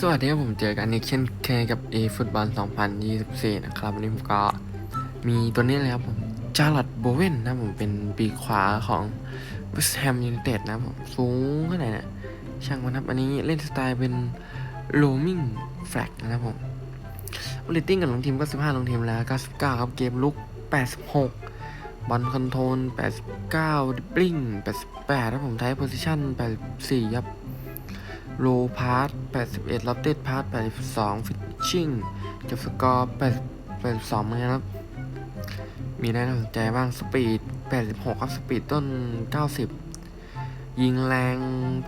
สวัสดีครับผมเจอกันอีกเช่นเคยกับ e ฟุตบอล2024 นะครับ วันนี้ผมก็มีตัวนี้เลยครับผมจาร์ลอตโบเวนนะผมเป็นปีขวาของว e สแฮมยู n นเต็ดนะผมสูงขนาดไหนนะช่างมันครับ อันนี้เล่นสไตล์เป็น roaming flag นะครับผมเรตติ้งกับลงทีมก็ 15 ลงทีมแล้ว 99 ครับ เกมลุก 86 บอลคอนโทรล 89ดิบลิง88ครับผมไทป์โพซิชั่น84ครับ โลพาร์ต81ลอตเต็ดพาร์ต82 ฟิชชิ่งจบสกอร์82เหมือนกันครับ มีได้น่าสนใจบ้าง สปีด 86 ครับ สปีดต้น 90 ยิงแรง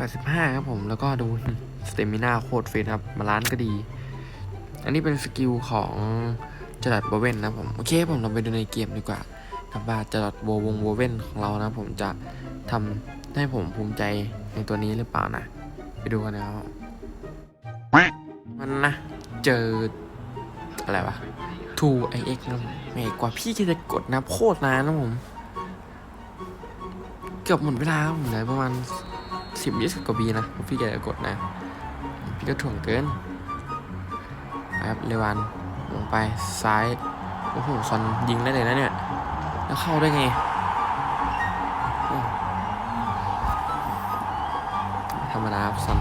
85 ครับผม แล้วก็ดูสเตมินาโคตรฟิตครับบาล้านก็ดี อันนี้เป็นสกิลของจดัดโบเวนนะผม โอเคผมเราไปดูในเกมดีกว่าครับว่าจดัดโบวงโบเวนของเรานะผมจะทำให้ผมภูมิใจในตัวนี้หรือเปล่านะ ไปดูกันนะครับมันนะ เจอ อะไรวะ 2ix นะผมแหม่กว่าพี่จะกดนะโคตรนานนะผม เกือบหมดเวลาผมเหลือประมาณสิบยี่สิบกว่าปีนะกว่าพี่จะกดนะ พี่ก็ถ่วงเกินครับเรวันลงไปซ้าย โอ้โหซอนยิงได้เลยนะเนี่ย แล้วเข้าได้ไง รรมดาครับซอน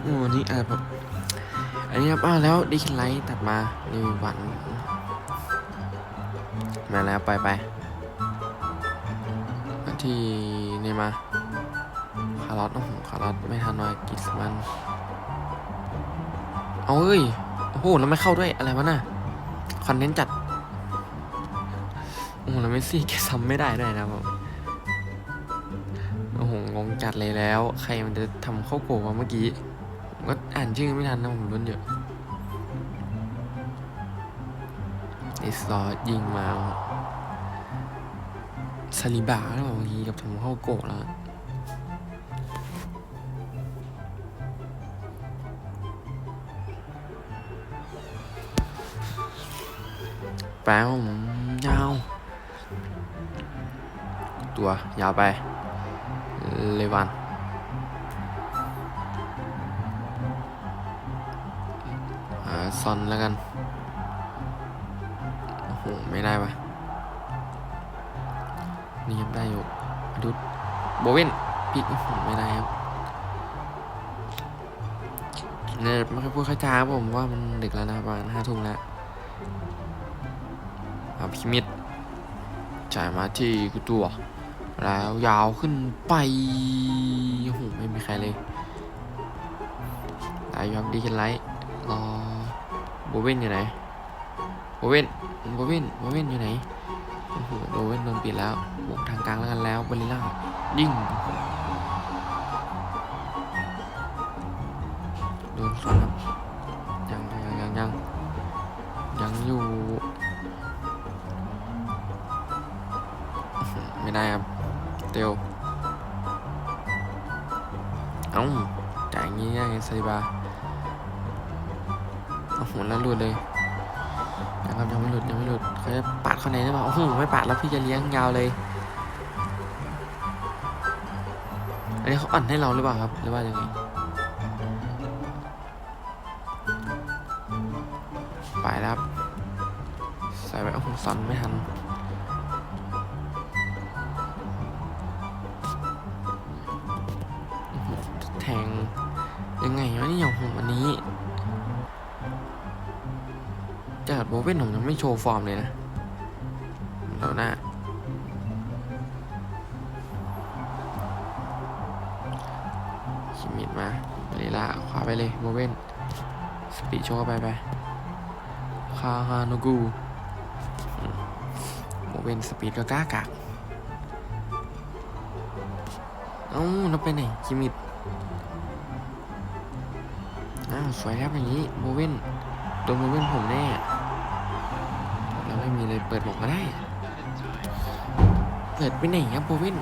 โอ้วันนี้อะไรแบบอันนี้ครับอ้าวแล้วดิคินไลท์ตัดมาในวัน มาแล้วไปไปมาที่นี่มาคาร์ลอตโอ้โหคาร์ลอตไม่ทันหน่อยกิสมัน เอาเอ้ย อ้แล้วไม่เข้าด้วยอะไรวะน่ะคอนเทนต์จัด โอ้แล้วเมสซี่แกซ้ำไม่ได้ด้วยนะผมโอ้โหงงจัดเลยแล้ว ใครมันจะทำเข้าโกะวะเมื่อกี้ผมก็อ่านชื่อไม่ทันนะผมรุ้นอยู่ไอซอสยิงมาซาลิบาแล้วเมื่อกี้กับทำเข้าโกะแล้ว แปลผมยาว ตัวยาวไป เลวันซอนแล้วกัน โอ้โห ไม่ได้ปะนี่ยังได้อยู่ดูโบเวนปิกโอ้โหไม่ได้ครับเนี่ยไม่ค่อยพูดค่อยจาผมว่ามันดึกแล้วนะประมาณห้าทุ่มแล้ว พิมิดจ่ายมาที่กุตัว แล้วยาวขึ้นไปโอ้โหไม่มีใครเลยไลท์ครับดีขึ้นไลท์รอโบเวนอยู่ไหนโบเวนโบเวนโบเวนอยู่ไหนโอ้โหโบเวนโดนปิดแล้วบวกทางกลางแล้วกันแล้วบริล่ายิ่งโดนสวนครับ ได้ครับเตียวเอ้าจ่ายงี้ยังไงซบาโอ้โหแล้วหลุดเลยยังครับยังไม่หลุดยังไม่หลุดเขาจะปาดเข้าในได้เปล่าโอ้โหไม่ปาดแล้วพี่จะเลี้ยงยาวเลยอันนี้เขาอ่อนให้เราหรือเปล่าครับหรือว่ายังไงไปแล้วครับใส่ไปโอ้โหสันไม่ทัน เว่นผมยังไม่โชว์ฟอร์มเลยนะแล้วนะคิมิดมาเรล่าขวาไปเลยโบเว่นสปีดโชว์ไปไปคาฮานูกูอืมโบเว่นสปีดก็กล้ากากเอ้าเราไปไหนคิมิดอ้าวสวยครับอย่างนี้โบเว่นโดนโบเว่นผมแน่ ไม่มีเลยเปิดหมกก็ได้ เปิดไปไหนครับโบว่น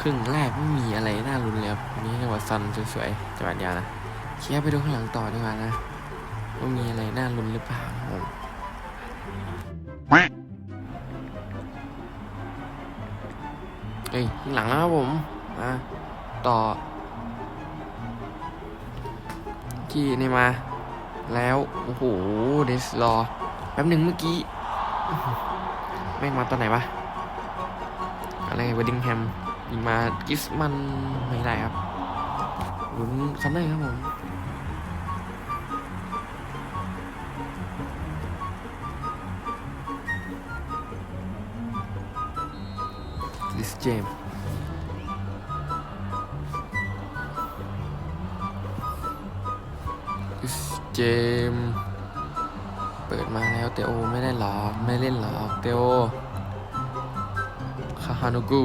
ครึ่งแรกไม่มีอะไรน่ารุนเลยครับวันนี้จังหวะซันสวยๆจังหวะยาวนะเชียร์ไปดูข้างหลังต่อดีกว่านะว่ามีอะไรน่าลุ้นหรือเปล่าครับผมเฮ้ยข้างหลังแล้วครับผมมาต่อ ที่นี่มา แล้ว โอ้โหเดสรอแป๊บหนึ่งเมื่อกี้แม่งมาตอนไหนวะอะไรวดดิงแฮมยิงมากิสมันไม่ได้ครับลุ้นคันได้ครับผมลิสเจม สเจม เปิดมาแล้วเตโอไม่ได้หรอกไม่เล่นหรอกเตโอคาฮานุกู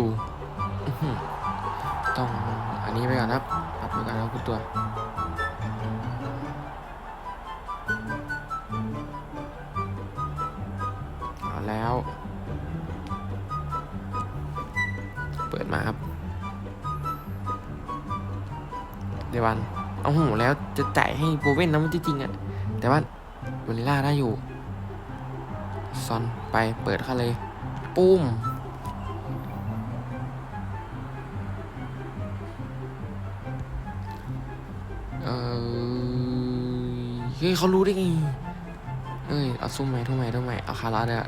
ต้องอันนี้ไปก่อนครับปัดไปก่อนครับคุณตัวเอาแล้ว เปิดมาครับเดวัน เอาหูแล้วจะจ่ายให้โบเว่นนะมันจริงๆอะแต่ว่าเวลิล่าได้อยู่ซอนไปเปิดเข้าเลยปุ้มเออเฮ้ยเขารู้ได้ไงเอ้ยเอาซุ่มไหมทุ่มไหมทุ่มไหมเอาคาราเลยอะ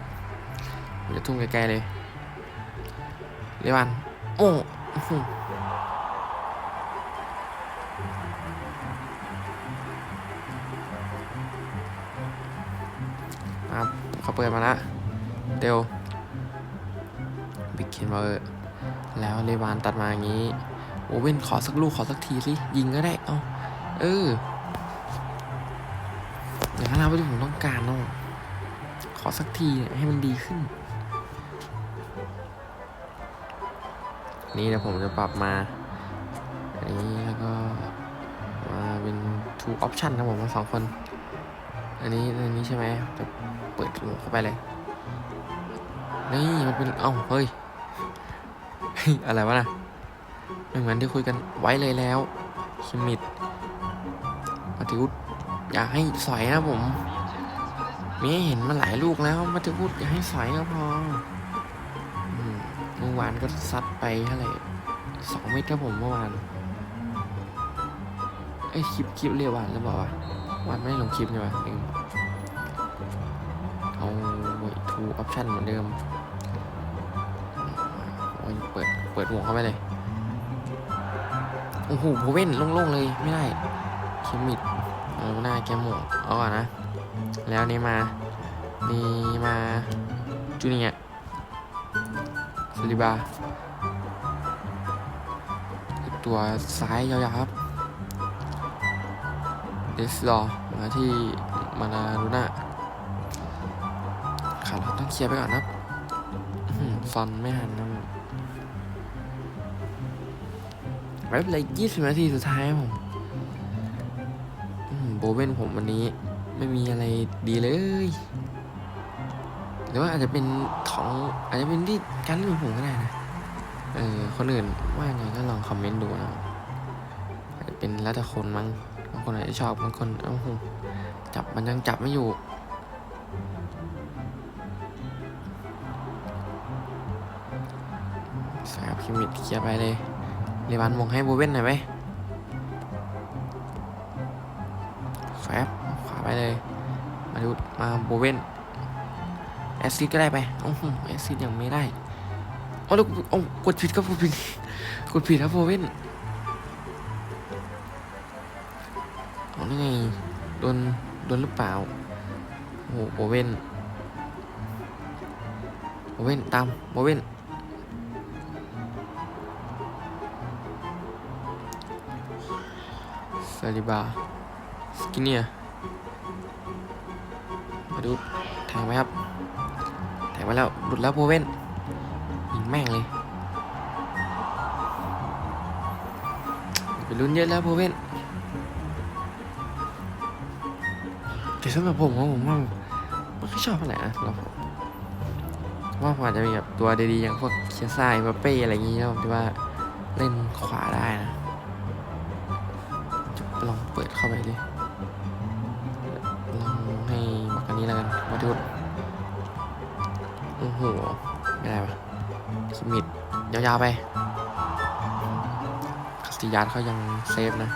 ผมจะทุ่มไกลๆเลยเรวันโอ้ ครับเขาเปิดมาล้วเดวบิ๊กเคนมาเออแล้วเรวานตัดมาอย่างนี้โอเว่นขอสักลูกขอสักทีสิยิงก็ได้เอาเอออย่างนั้นเราไม่ได้ผมต้องการเนาะขอสักทีให้มันดีขึ้น นี่เดี๋ยวผมจะปรับมาอันนี้แล้วก็มาเป็น two option นะผมมาสองคน อันนี้อันนี้ใช่ไหมจะ เปิดหัวเข้าไปเลย นี่มันเป็น เอ้า เฮ้ย อะไรวะน่ะไม่เหมือนที่คุยกันไว้เลยแล้วคิมิดมาติวุฒอยากให้สอยนะผม มีเห็นมาหลายลูกแล้วมาติวุฒอยากให้สอยก็พอเมื่อวานก็ซัดไปเท่าไหร่สองเมตรครับผมเมื่อวานเอ้ยคลิปคลิปเรียกวานหรือเปล่าวะวานไม่ลงคลิปใช่ไหมเอง ออปชันเหมือนเดิมเปิด เปิดหัวกเข้าไปเลย โอ้โหโพเว่นโล่งๆเลย ไม่ได้คิมมิดเอาหน้าแกมหมวกเอาก่อนนะ แล้วนี่มา นี่มาจูเนียสลิบา ตัวซ้ายยาวๆครับเดสลอมาที่มานาลูน่า ขาเราต้องเคลียร์ไปก่อนครับอื้อหือซอนไม่หันนะไว้เลยยี่สิบนาทีสุดท้ายผมโบเวนผมวันนี้ไม่มีอะไรดีเลย หรือว่าอาจจะเป็นของอาจจะเป็นที่การเล่นของผมก็ได้นะ เออคนอื่นว่าไงก็ลองคอมเมนต์ดูนะอาจจะเป็นแล้วแต่คนมั้งบางคนอาจจะชอบบางคนเอ้าหูจับมันยังจับไม่อยู่ คิมิดเคลียร์ไปเลยเรวันมองให้โบเว่นหน่อยไหมแฟบขวาไปเลย มาดูมาโบเว่นแอซิดก็ได้ไปโอ้โหแอซิดยังไม่ได้โอ้แล้วโอ้กดผิดครับกดผิดกดผิดครับโบเว่นอ๋อนี่ไงโดนโดนหรือเปล่าโอ้โหโบเว่นโบเว่นตามโบเว่น ซาลิบาสกินเนียมาดูแทงไหมครับ แทงไปแล้วหลุดแล้วโบเวนยิงแม่งเลยไปลุ้นเยอะแล้วโบเวนแต่สำหรับผมว่าผมว่าไม่ค่อยชอบอะไรนะสำหรับผมว่าผมอาจจะมีแบบตัวดีๆอย่างพวกเคียซ่าเอมบัปเป้อะไรอย่างงี้นะผมที่ว่าเล่นขวาได้นะ ลองเปิดเข้าไปดิจุดโอ้โหไม่ได้ปะคิมมิดยาวๆไปคาสติยาสเขายังเซฟนะ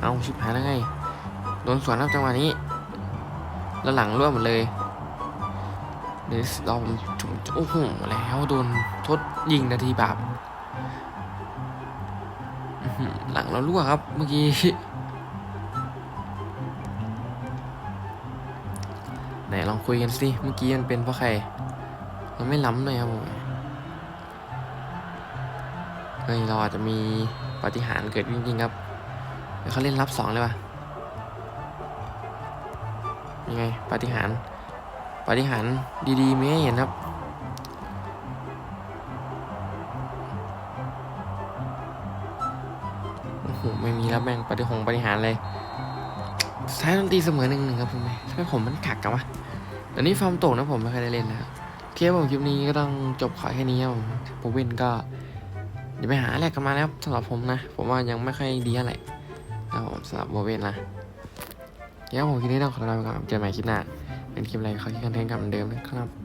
เอาชิบหายแล้วไง โดนสวนครับจังหวะนี้ แล้วหลังร่วมหมดเลยเดี๋ยวเราผมโอ้โหแล้วโดนทดยิงนาทีแบบ หลังเรารั่วครับเมื่อกี้ไหนลองคุยกันสิ เมื่อกี้มันเป็นเพราะใคร มันไม่ล้ำเลยครับผมเฮ้ยเราอาจจะมีปฏิหารเกิดจริงๆครับเดี๋ยวเขาเล่นรับสองเลยว่ะยังไงปฏิหารปฏิหารดีๆมีให้เห็นครับ ฏิหงปฏิหารเลยสุดท้ายต้องตีเสมอหนึ่งหนึ่งครับผมทำไมผมมันกักกันวะแต่นี่ฟอร์มตกนะผมไม่เคยได้เล่นนะครับโอเคผมคลิปนี้ก็ต้องจบขอแค่นี้ครับผมโบเวนก็เดี๋ยวไปหาแลกกันมาแล้วสำหรับผมนะ ผมว่ายังไม่ค่อยดีเท่าไรนะครับผมสำหรับโบเวนนะเดี๋ยวผมคลิปนี้ต้องขอลาไปก่อนเจอกันใหม่คลิปหน้าเป็นคลิปอะไรขอคิดกันเทนกับเหมือนเดิมนะครับ